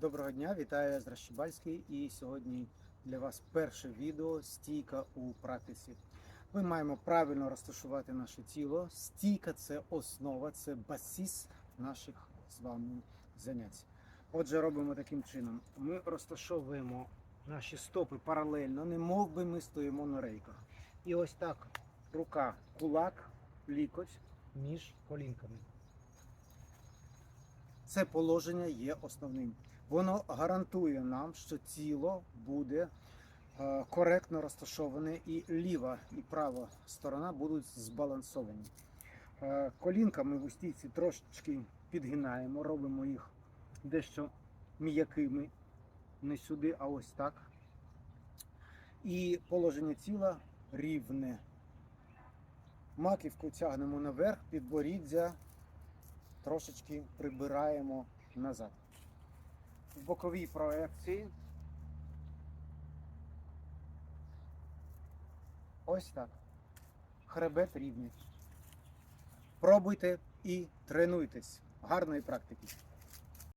Доброго дня, вітаю з Ращибальський і сьогодні для вас перше відео стійка у практиці. Ми маємо правильно розташувати наше тіло. Стійка це основа, це басіс наших з вами занять. Отже, робимо таким чином. Ми розташовуємо наші стопи паралельно, не мов би ми стоїмо на рейках. І ось так рука, кулак, лікоть між колінками. Це положення є основним. Воно гарантує нам, що тіло буде е, коректно розташоване, і ліва і права сторона будуть збалансовані. Е, Колінками в стійці трошечки підгинаємо, робимо їх дещо м'якими, не сюди, а ось так. І положення тіла рівне. Маківку тягнемо наверх, підборіддя трошечки прибираємо назад. В боковій проекції. Ось так. Хребет рівний. Пробуйте і тренуйтесь. Гарної практики!